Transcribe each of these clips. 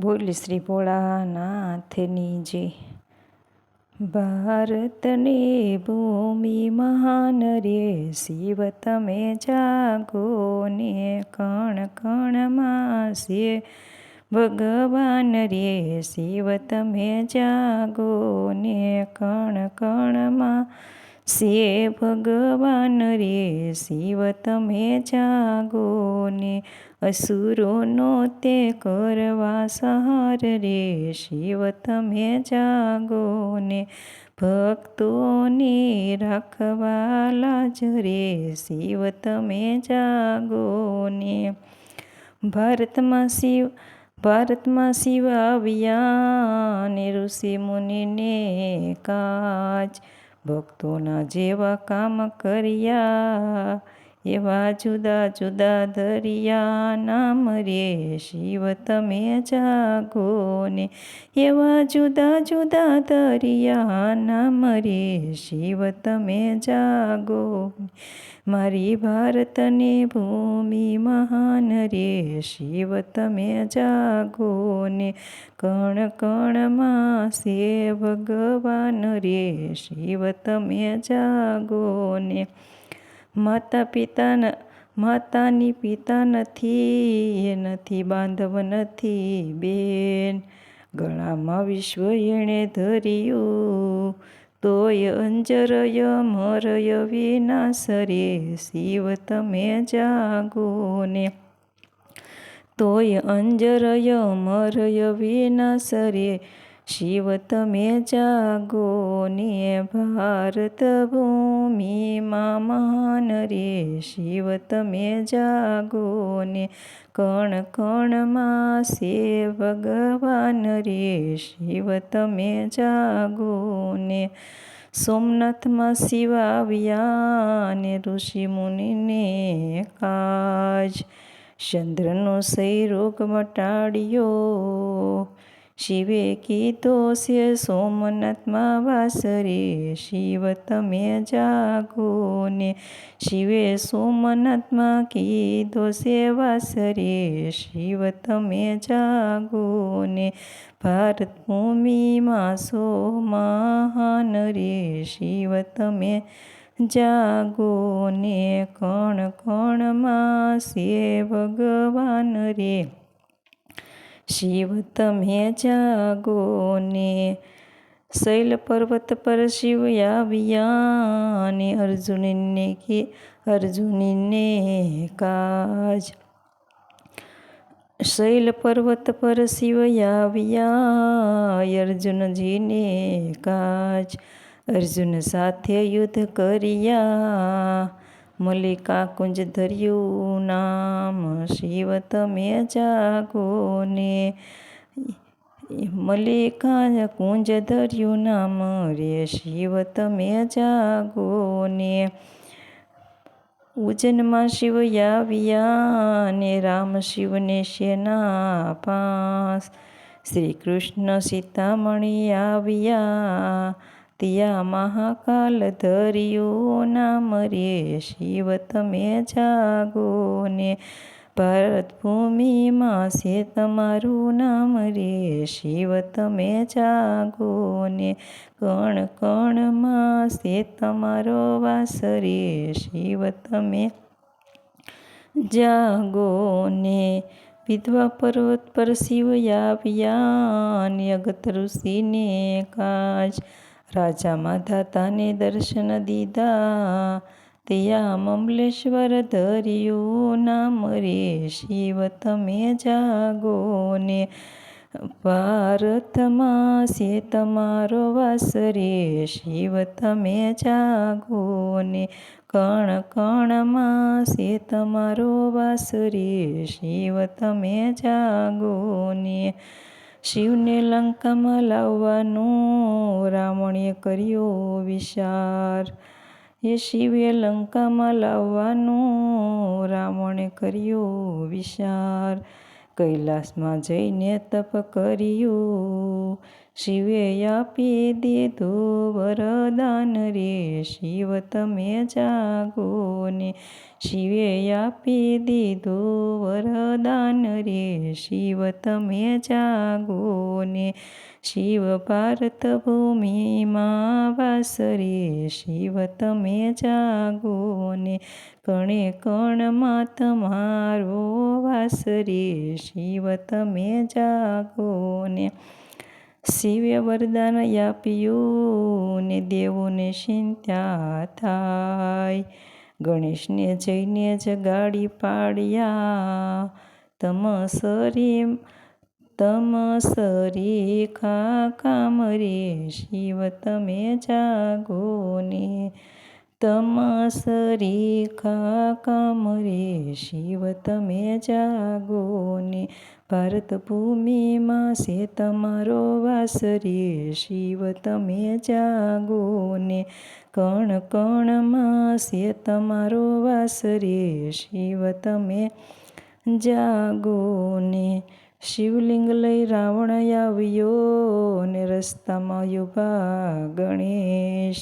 બોલ શ્રી ભોળાનાથની જે. ભારતને ભૂમિ મહાન રે, શિવ તમે જાગો ને કણ કણમાં છે. ભગવાન રે, શિવ તમે જાગો ને કણ કણમાં છે ભગવાન રે, શિવ તમે જાગો ને. અસુરોનો તે કરવા સહાર રે, શિવ તમે જાગો ને. ભક્તોને રાખવા લાજ રે, શિવ તમે જાગો ને. ભારતમાં શિવ ભારતમાં શિવ આવ્યા ને, ઋષિ મુનિને કાજ ભક્તોના જેવા કામ કર્યા. એવા જુદા જુદા દરિયા નામ રે શિવ તમે જાગો ને એવા જુદા જુદા દરિયા નામ રે શિવ તમે જાગો મારી ભારતને ભૂમિ મહાન રે શિવ તમે જાગો ને કણ કણમાં સે ભગવાન રે શિવ તમે જાગો ને માતા પિતાના માતાની પિતા નથી એ નથી બાંધવ નથી બેન. ગળામાં વિશ્વ એણે ધર્યું, તોય અંજરય મરય વિના રે શિવ તમે જાગો ને તોય અંજરય મરય વિના રે શિવ તમે જાગો ને ભારત ભૂમિમાં મહાન રે. શિવ તમે જાગો ને કણ કણમાં સે ભગવાન રે. શિવ તમે જાગો ને સોમનાથમાં શિવ આવ્યા ને ઋષિ મુનિને કાજ. ચંદ્રનો સહી રોગ મટાડ્યો. શિવે કીધો છે સોમનાથમાં વાસ રે શિવ તમે જાગો ને શિવે સોમનાથમાં કીધો છે વાસ રે શિવ તમે જાગો ને ભારત ભૂમિમાં સો મહાન રે, શિવ તમે જાગો ને કણ કણમાં સે ભગવાન રે. શિવ તમે જાગો ને શૈલ પર્વત પર શિવ આવ્યા ને અર્જુનને કે અર્જુનને કાજ. શૈલ પર્વત પર શિવ આવ્યા અર્જુનજીને કાજ. અર્જુન સાથે યુદ્ધ કર્યા. મલ્લિકા કુંજ ધર્યું નામ, શિવ તમે જાગો ને. મલ્લિકા કુંજ ધર્યું નામ રે, શિવ તમે જાગો ને. ઉજનમાં શિવ આવ્યા ને રામ શિવને સેના પાસ. શ્રી કૃષ્ણ સીતામણી આવ્યા ત્યાં મહાકાલ ધર્યો નામ રે શિવ તમે જાગો ને ભારત ભૂમિમાં છે તમારું નામ રે શિવ તમે જાગો ને કણ કણમાં છે તમારો વાસ રે શિવ તમે જાગો ને વિધવા પર્વત પર શિવ આવ્યા અને અગત ઋષિને કાજ રાજા માધાતાને દર્શન દીધા ત્યાં મમલેશ્વર ધર્યું નામ રે શિવ તમે જાગો ને ભારતમાં છે તમારો વાસ રે શિવ તમે જાગો ને કણ કણમાં છે તમારો વાસ રે શિવ તમે જાગો ને શિવને લંકામાં લાવવાનું રાવણે કર્યો વિચાર. એ શિવે લંકામાં લાવવાનું રાવણે કર્યો વિચાર. કૈલાસમાં જઈને તપ કર્યું. શિવે આપી દીધું વરદાન રે. શિવ તમે જાગો ને શિવે આપી દીધું વરદાન રે. શિવ તમે જાગો ને શિવ ભારત ભૂમિમાં વાસ રે શિવ તમે જાગો ને કણે કણમાં તમારો વાસ રે શિવ તમે જાગો ને શિવે વરદાન આપ્યું ને દેવોને ચિંતા થાય. ગણેશને જઈને જગાડી પાડ્યા. તમસરી તમસરી ખા કામ રે શિવ તમે જાગો ને. તમસરી ખા કામ રે શિવ તમે જાગો ને. ભારત ભૂમિમાં છે તમારો વાસ રે શિવ તમે જાગો ને. કણ કણમાં છે તમારો વાસ રે શિવ તમે જાગો ને. શિવલિંગ લઈ રાવણ આવ્યો ને રસ્તામાં યુભા ગણેશ.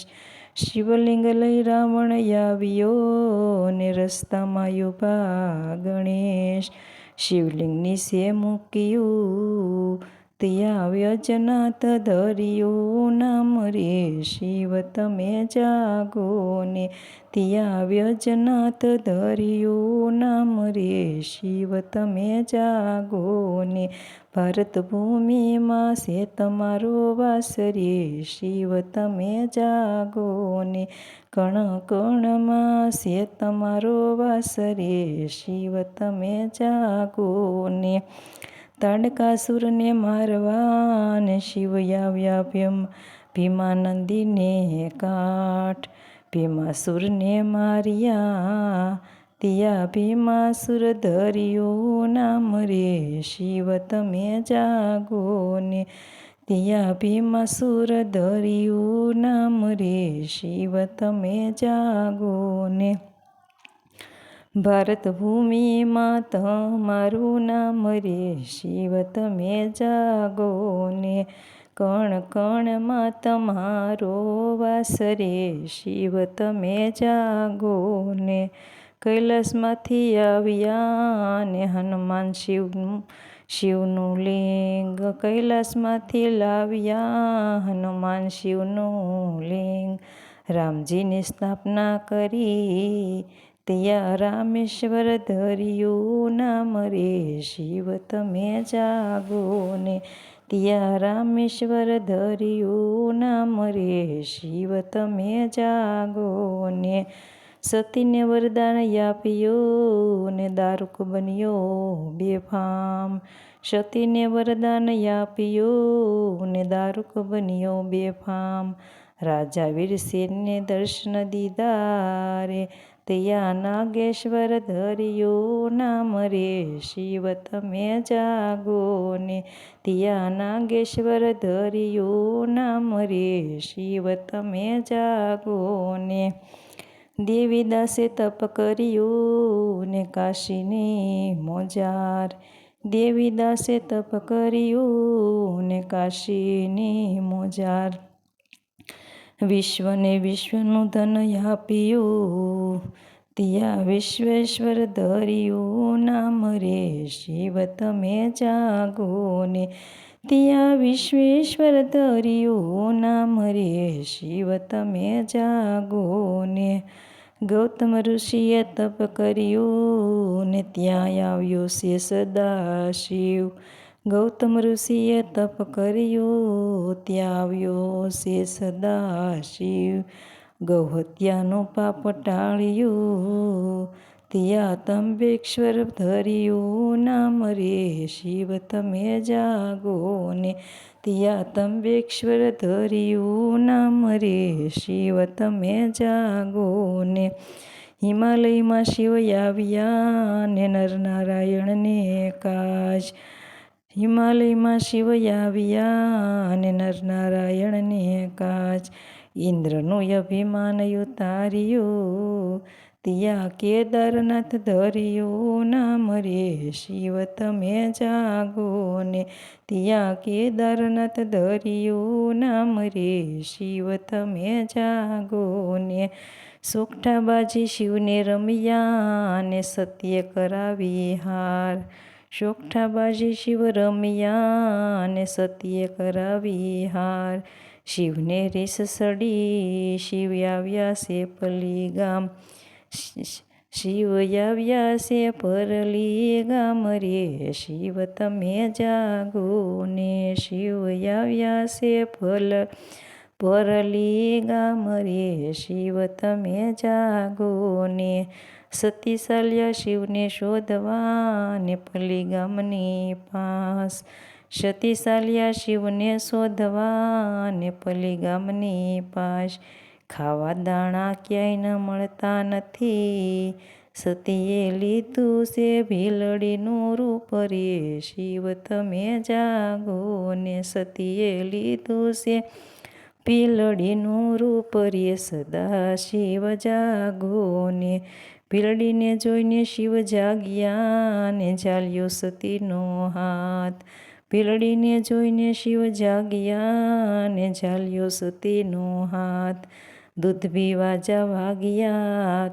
શિવલિંગ લઈ રાવણ આવ્યો ને રસ્તામાં યુભા ગણેશ. શિવલિંગની સે મૂક્યું ત્યાં વ્યજનાથ ધર્યું નામ રે શિવ, તમે જાગો ને. ત્યાં વ્યજનાથ ધર્યું નામ રે શિવ, તમે જાગો ને. ભારત ભૂમિમાં છે તમારો વાસ રે શિવ, તમે જાગો ને. કણ કણમાં છે તમારો વાસ રે શિવ, તમે જાગો ને. તાડકાસુરને મારવા ને શિવ આવ્યા ભીમ ભીમાનંદીને કાઠ. ભીમાસુરને માર્યા. તિયા ભીમાસુર ધર્યો નામ રે. શિવ તમે જાગો ને તિયા ભીમાસુર ધર્યો નામ રે. શિવ તમે જાગો ને ભારત ભૂમિમાં તમારું નામ રે, શિવ તમે જાગો ને. કણ કણમાં તમારો વાસ રે, શિવ તમે જાગો ને. કૈલાસમાંથી આવ્યા ને હનુમાન શિવનું શિવનું લિંગ કૈલાસમાંથી લાવ્યા, હનુમાન શિવનું લિંગ. રામજીની સ્થાપના કરી ત્યાં રામેશ્વર ધર્યું નામ રે, શિવ તમે જાગો ને. ત્યાં રામેશ્વર ધર્યું નામ રે, શિવ તમે જાગો ને. સતીને વરદાન આપ્યું ને દારૂક બન્યો બેફામ. સતીને વરદાન આપ્યું ને દારૂક બન્યો બેફામ. રાજા વીરસેનને દર્શન દીધા રે ત્યાં નાગેશ્વર ધર્યું નામ રે, શિવ તમે જાગો ને ત્યાં નાગેશ્વર ધર્યું નામ રે, શિવ તમે જાગો ને દેવીદાસે તપ કર્યું ને કાશીની મોજાર. દેવીદાસે તપ કર્યું ને કાશીની મોજાર. વિશ્વને વિશ્વનું ધન આપ્યું. તિયા વિશ્વેશ્વર ધર્યું નામ રે, શિવ તમે જાગો ને તિયા વિશ્વેશ્વર ધર્યું નામ રે, શિવ તમે જાગો ને ગૌતમ ઋષિએ તપ કર્યું ને ત્યાં આવ્યો છે સદા શિવ. ગૌતમ ઋષિએ તપ કર્યો ત્યાં આવ્યો છે સદાશિવ શિવ. ગૌહત્યાનું પાપ ટાળ્યું, ત્યાં તંબેશ્વર ધર્યું નામ રે. શિવ તમે જાગો ને, ત્યાં તંબેશ્વર ધર્યું નામ રે. શિવ તમે જાગો ને, હિમાલયમાં શિવ આવ્યા ને નરનારાયણને કાજ. હિમાલયમાં શિવ આવ્યા અને નરનારાયણને કાચ. ઇન્દ્રનું અભિમાન ઉતાર્યું, તિયા કેદારનાથ ધર્યું નામ રે. શિવ તમે જાગો ને, તિયા કેદારનાથ ધર્યું નામ રે. શિવ તમે જાગો ને. સોગઠાબાજી શિવને રમ્યા અને સત્ય કરાવી હાર. સોગઠાબાજી શિવ રમ્યા ને સત્ય કરાવી હાર. શિવને રીસ સડી, શિવ આવ્યા સે પલી ગામ. શિવ આવ્યા સે પરલી ગામ રે. શિવ તમે જાગો ને શિવ આવ્યા સે ફલ પરલી ગામ રે. શિવ તમે જાગો ને સતી ચાલ્યા શિવને શોધવા ને પલી ગામની પાસ સતીશાલ્યા શિવને શોધવા ને પલી ગામની પાસ. ખાવા દાણા ક્યાંય ન મળતા નથી. સતીએ લીધું છે ભીલડીનું રૂપ રે શિવ, તમે જાગો ને સતીએ લીધું છે ભીલડીનું રૂપ રે સદા શિવ જાગો ને ભીલડીને જોઈને શિવ જાગ્યા ને ઝાલ્યો સતીનો હાથ. ભીલડીને જોઈને શિવ જાગ્યા ને ઝાલ્યો સતીનો હાથ. દૂધ પીવા જવા વાગ્યા,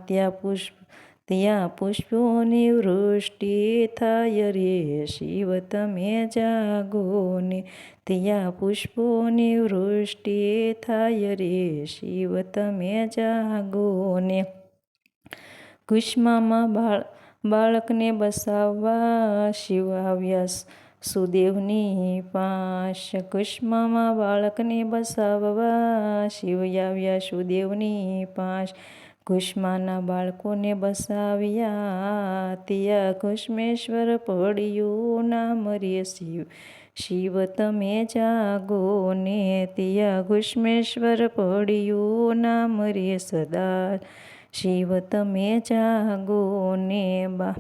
ત્યાં પુષ્પ, ત્યાં પુષ્પોની વૃષ્ટિ થાય રે. શિવ તમે જાગો ને, ત્યાં પુષ્પોની વૃષ્ટિ થાય રે. શિવ તમે જાગો ને. કુષ્મામાં બાળ, બાળકને બસાવવા શિવ આવ્યા સુદેવની પાશ. કુષ્મામાં બાળકને બસાવવા શિવ આવ્યા સુદેવની પાશ. કુષ્માના બાળકોને બસાવ્યા ત્યાં કુષ્મેશ્વર પડ્યું નામ રે શિવ. શિવ તમે જાગો ને ત્યાં કુષ્મેશ્વર પડ્યું નામ રે સદા. શિવ તમે જાગો ને બા.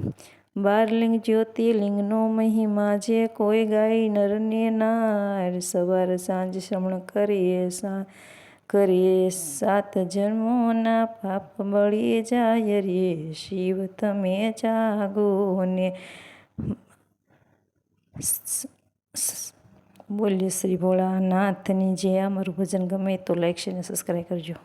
બારલિંગ જ્યોતિર્લિંગનો મહિમા જે કોઈ ગાય નરને નાર, સવાર સાંજ શ્રમણ કરીએ સા કરીએ સાત જન્મોના પાપ બળી જાય રે. શિવ તમે જાગો ને બોલીએ શ્રી ભોળાનાથની જે અમારું ભજન ગમે તો લાઈક છે ને સબસ્ક્રાઈબ કરજો.